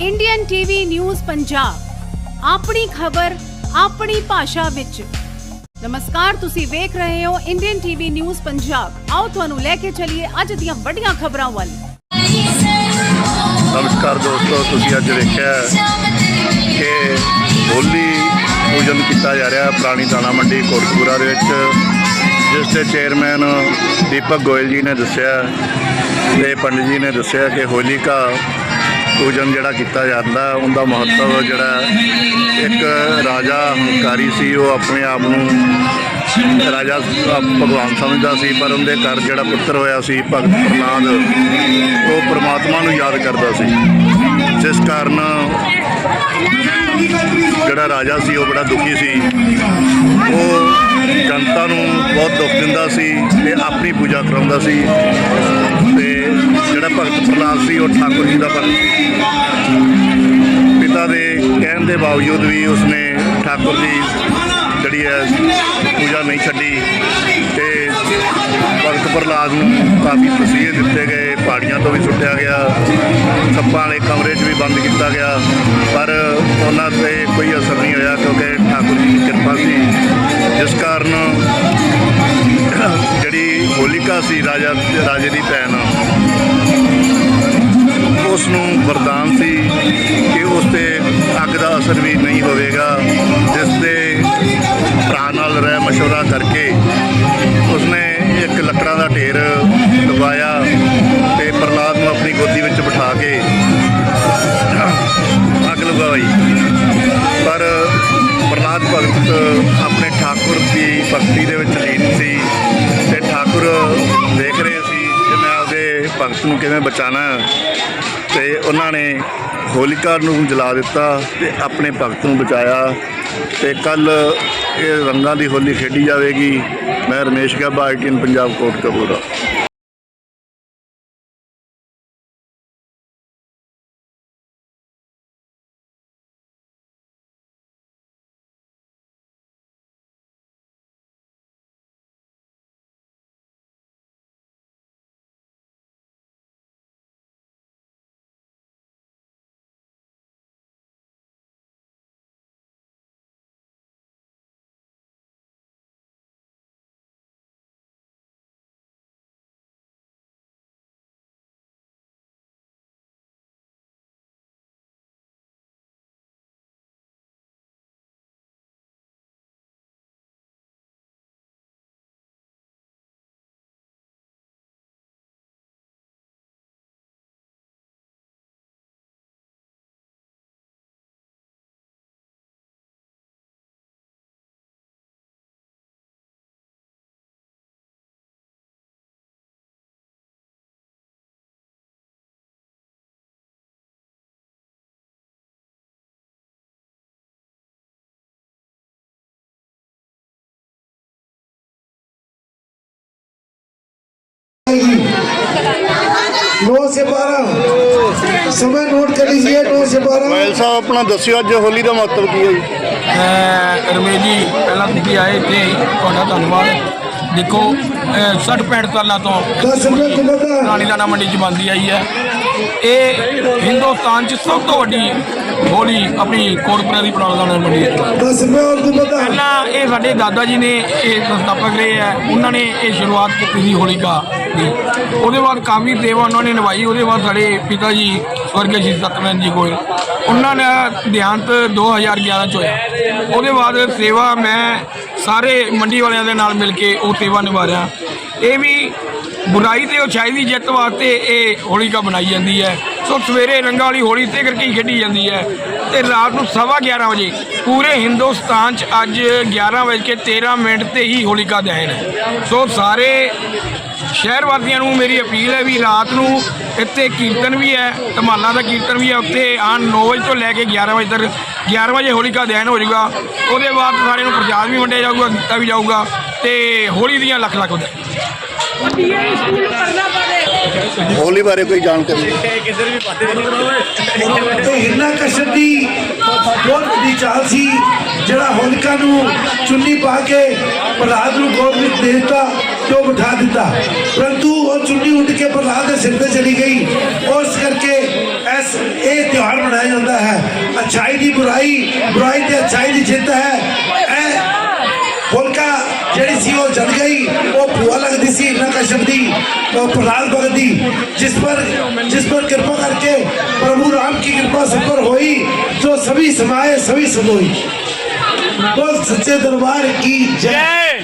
Indian TV news Punjab ਆਪਣੀ ਖਬਰ, ਆਪਣੀ ਭਾਸ਼ਾ ਵਿੱਚ। ਨਮਸਕਾਰ, ਤੁਸੀਂ ਵੇਖ ਰਹੇ ਹੋ ਇੰਡੀਅਨ ਟੀਵੀ ਨਿਊਜ਼ ਪੰਜਾਬ ਆਓ ਤੁਹਾਨੂੰ ਲੈ ਕੇ ਚੱਲੀਏ ਅੱਜ ਦੀਆਂ ਵੱਡੀਆਂ ਖਬਰਾਂ ਵੱਲ। ਨਮਸਕਾਰ ਦੋਸਤੋ, ਤੁਸੀਂ ਅੱਜ ਦੇਖਿਆ ਕਿ ਹੋਲੀ ਪੂਜਨ ਕੀਤਾ ਜਾ ਰਿਹਾ ਪੁਰਾਣੀ ਦਾਣਾ ਮੰਡੀ ਕੋਟਕਪੂਰਾ ਦੇ ਵਿੱਚ, ਜਿਸ ਦੇ ਚੇਅਰਮੈਨ ਦੀਪਕ ਗੋਇਲ ਜੀ ਨੇ ਦੱਸਿਆ ਤੇ ਪੰਡਿਤ ਜੀ ਨੇ ਦੱਸਿਆ ਕਿ ਹੋਲੀ ਕਾ ਪੂਜਨ ਜਿਹੜਾ ਕੀਤਾ ਜਾਂਦਾ, ਉਹਦਾ ਮਹੱਤਵ ਜਿਹੜਾ ਇੱਕ ਰਾਜਾ ਹੰਕਾਰੀ ਸੀ, ਉਹ ਆਪਣੇ ਆਪ ਨੂੰ ਰਾਜਾ ਭਗਵਾਨ ਸਮਝਦਾ ਸੀ, ਪਰ ਉਹਦੇ ਘਰ ਜਿਹੜਾ ਪੁੱਤਰ ਹੋਇਆ ਸੀ, ਭਗਤ ਪ੍ਰਹਲਾਦ, ਉਹ ਪ੍ਰਮਾਤਮਾ ਨੂੰ ਯਾਦ ਕਰਦਾ ਸੀ। ਜਿਸ ਕਾਰਨ ਜਿਹੜਾ ਰਾਜਾ ਸੀ, ਉਹ ਬੜਾ ਦੁਖੀ ਸੀ। ਉਹ ਜਨਤਾ ਨੂੰ ਬਹੁਤ ਦੁੱਖ ਦਿੰਦਾ ਸੀ ਤੇ ਆਪਣੀ ਪੂਜਾ ਕਰਾਉਂਦਾ ਸੀ। ਜਿਹੜਾ ਭਗਤ ਪ੍ਰਹਲਾਦ ਸੀ ਉਹ ਠਾਕੁਰ ਜੀ ਦਾ ਭਗਤ। ਸੀ ਪਿਤਾ ਦੇ ਕਹਿਣ ਦੇ ਬਾਵਜੂਦ ਵੀ ਉਸਨੇ ਠਾਕੁਰ ਦੀ ਜਿਹੜੀ ਹੈ ਪੂਜਾ ਨਹੀਂ ਛੱਡੀ ਤੇ ਭਗਤ ਪ੍ਰਹਲਾਦ ਨੂੰ ਕਾਫੀ ਤਸੀਹੇ ਦਿੱਤੇ ਗਏ, ਪਹਾੜੀਆਂ ਤੋਂ ਵੀ ਸੁੱਟਿਆ ਗਿਆ, ਸੱਪਾਂ ਵਾਲੇ ਕਮਰੇ 'ਚ ਵੀ ਬੰਦ ਕੀਤਾ ਗਿਆ। ਪਰ ਉਹਨਾਂ ਤੇ ਕੋਈ ਅਸਰ ਨਹੀਂ ਹੋਇਆ ਕਿਉਂਕਿ ਠਾਕੁਰ ਜੀ ਦੀ ਕਿਰਪਾ ਸੀ। ਜਿਸ ਕਾਰਨ ਜਿਹੜੀ ਹੋਲਿਕਾ ਸੀ, ਰਾਜਾ, ਰਾਜੇ ਦੀ ਭੈਣ ਉਸ ਨੂੰ ਵਰਦਾਨ ਸੀ ਕਿ ਉਸ ਤੇ ਅੱਗ ਦਾ ਅਸਰ ਵੀ ਨਹੀਂ ਹੋਵੇਗਾ, ਜਿਸ ਦੇ ਭਰਾ ਨਾਲ ਰਹਿ ਮਸ਼ਵਰਾ ਕਰਕੇ ਉਸਨੇ ਇੱਕ ਲੱਕੜਾਂ ਦਾ ਢੇਰ ਲਗਾਇਆ ਤੇ ਪ੍ਰਲਾਦ ਨੂੰ ਆਪਣੀ ਗੋਦੀ ਵਿੱਚ ਬਿਠਾ ਕੇ ਅੱਗ ਲਗਾਈ। ਪਰ ਪ੍ਰਲਾਦ ਭਗਤ ਆਪਣੇ ਠਾਕੁਰ ਦੀ ਭਗਤੀ ਦੇ ਵਿੱਚ ਲੀਨ ਸੀ ਤੇ ਠਾਕੁਰ ਦੇਖ ਰਹੇ ਸੀ ਕਿ ਮੈਂ ਆਪਦੇ ਭਗਤ ਨੂੰ ਕਿਵੇਂ ਬਚਾਣਾ ਤੇ ਉਹਨਾਂ ਨੇ ਹੋਲਿਕਾ ਨੂੰ ਜਲਾ ਦਿੱਤਾ ਤੇ ਆਪਣੇ ਭਗਤ ਨੂੰ ਬਚਾਇਆ। ਤੇ ਕੱਲ ਇਹ ਰੰਗਾਂ ਦੀ ਹੋਲੀ ਖੇਡੀ ਜਾਵੇਗੀ। ਮੈਂ ਰਮੇਸ਼ ਗੱਬਾ ਆਈਟੀਨ ਪੰਜਾਬ ਕੋਟ ਕਪੂਰਾ ਨੋ ਆਪਣਾ ਦੱਸਿਓ ਅੱਜ ਹੋਲੀ ਦਾ ਮਹੱਤਵ ਕੀ ਹੈ ਜੀ? ਅਹ ਰਮੇਸ਼ ਜੀ ਪਹਿਲਾਂ ਤੁਸੀਂ ਆਏ ਤੇ ਤੁਹਾਡਾ ਧੰਨਵਾਦ। ਦੇਖੋ 60 65 ਸਾਲਾਂ ਤੋਂ 10 ਰੁਪਏ ਕੁਬਤਾ ਰਾਣੀ ਲਾਣਾ ਮੰਡੀ ਚ ਬੰਦੀ ਆਈ ਹੈ। ਇਹ ਹਿੰਦੁਸਤਾਨ ਚ ਸਭ ਤੋਂ ਵੱਡੀ ਬੋਲੀ ਆਪਣੀ ਕੋਟਪੁਰਾ ਦੀ ਬਣਾਉਣ ਦਾ ਮੰਡੀ ਦੱਸ ਪਹਿਲਾਂ ਇਹ ਸਾਡੇ ਦਾਦਾ ਜੀ ਨੇ ਇਹ ਸੰਸਥਾਪਕ ਰਹੇ ਆ, ਉਹਨਾਂ ਨੇ ਇਹ ਸ਼ੁਰੂਆਤ ਕੀਤੀ ਸੀ ਹੋਲਿਕਾ ਦੀ। ਉਹਦੇ ਬਾਅਦ ਕਾਮੀ ਦੇਵਾ ਉਹਨਾਂ ਨੇ ਨਿਭਾਈ। ਉਹਦੇ ਬਾਅਦ ਸਾਡੇ ਪਿਤਾ ਜੀ ਸਵਰਗੀ ਜੀ ਸਤਨਾਮ ਜੀ ਕੋਲ। ਉਹਨਾਂ ਨੇ ਦੇਹਾਂਤ 2011 ਚ ਹੋਇਆ। ਉਹਦੇ ਬਾਅਦ ਸੇਵਾ ਮੈਂ ਸਾਰੇ ਮੰਡੀ ਵਾਲਿਆਂ ਦੇ ਨਾਲ ਮਿਲ ਕੇ ਉਹ ਸੇਵਾ ਨਿਭਾਇਆ ਇਹ ਵੀ ਬੁਰਾਈ ਤੇ ਉਛਾਈ ਦੀ ਜਿੱਤ ਵਾਸਤੇ ਇਹ ਹੋਲਿਕਾ ਬਣਾਈ ਜਾਂਦੀ ਹੈ। ਸੋ ਸਵੇਰੇ ਰੰਗਾਂ ਵਾਲੀ ਹੋਲੀ ਤੇ ਕਰਕੇ ਹੀ ਖੇਡੀ ਜਾਂਦੀ ਹੈ ਤੇ ਰਾਤ ਨੂੰ ਸਵਾ 11 ਵਜੇ ਪੂਰੇ ਹਿੰਦੁਸਤਾਨ 'ਚ ਅੱਜ 11 ਵਜੇ ਕੇ 13 ਮਿੰਟ ਤੇ ਹੀ ਹੋਲਿਕਾ ਦਹਨ ਹੈ। ਸੋ ਸਾਰੇ ਸ਼ਹਿਰ ਵਾਸੀਆਂ ਨੂੰ ਮੇਰੀ ਅਪੀਲ ਹੈ ਵੀ ਰਾਤ ਨੂੰ ਇੱਥੇ ਕੀਰਤਨ ਵੀ ਹੈ, ਧਮਾਲਾਂ ਦਾ ਕੀਰਤਨ ਵੀ ਹੈ, ਉੱਥੇ ਆਣ 9 ਵਜੇ ਤੋਂ ਲੈ ਕੇ 11 ਵਜੇ ਤੱਕ 11 ਵਜੇ ਹੋਲਿਕਾ ਦਹਨ ਹੋ ਜਾਊਗਾ। ਉਹਦੇ ਬਾਅਦ ਸਾਰਿਆਂ ਨੂੰ ਪ੍ਰਸ਼ਾਦ ਵੀ ਵੰਡਿਆ ਜਾਊਗਾ, ਦਿੱਤਾ ਵੀ ਜਾਊਗਾ ਤੇ ਹੋਲੀ ਦੀਆਂ ਲੱਖ ਲੱਖ ਵਧਾਈਆਂ। ਹੋਲੀ ਬਾਰੇ ਕੋਈ ਜਾਣਕਾਰੀ? ਤੇ ਹਿਰਨਾ ਕਸ਼ਟ ਦੀ ਬਹੁਤ ਵੱਡੀ ਚਾਲ ਸੀ, ਜਿਹੜਾ ਹੋਲਿਕਾ ਨੂੰ ਚੁੰਨੀ ਪਾ ਕੇ ਪ੍ਰਹਲਾਦ ਨੂੰ ਗੋਦ ਵਿੱਚ ਦੇ ਦਿੱਤਾ ਤੇ ਉਹ ਬਿਠਾ ਦਿੱਤਾ। ਪਰੰਤੂ ਉਹ ਚੁੰਨੀ ਉੱਡ ਕੇ ਪ੍ਰਹਲਾਦ ਦੇ ਸਿਰ ਤੇ ਚਲੀ ਗਈ। ਉਸ ਕਰਕੇ ਇਸ ਇਹ ਤਿਉਹਾਰ ਮਨਾਇਆ ਜਾਂਦਾ ਹੈ। ਅਛਾਈ ਦੀ ਬੁਰਾਈ ਬੁਰਾਈ ਤੇ ਅਛਾਈ ਦੀ ਜਿੱਤ ਹੈ। तो प्रदान कर दी जिस पर जिस पर कृपा करके प्रभु राम की कृपा सब पर हुई, जो सभी समाये, सभी सदोई। बोल सच्चे दरबार की जय।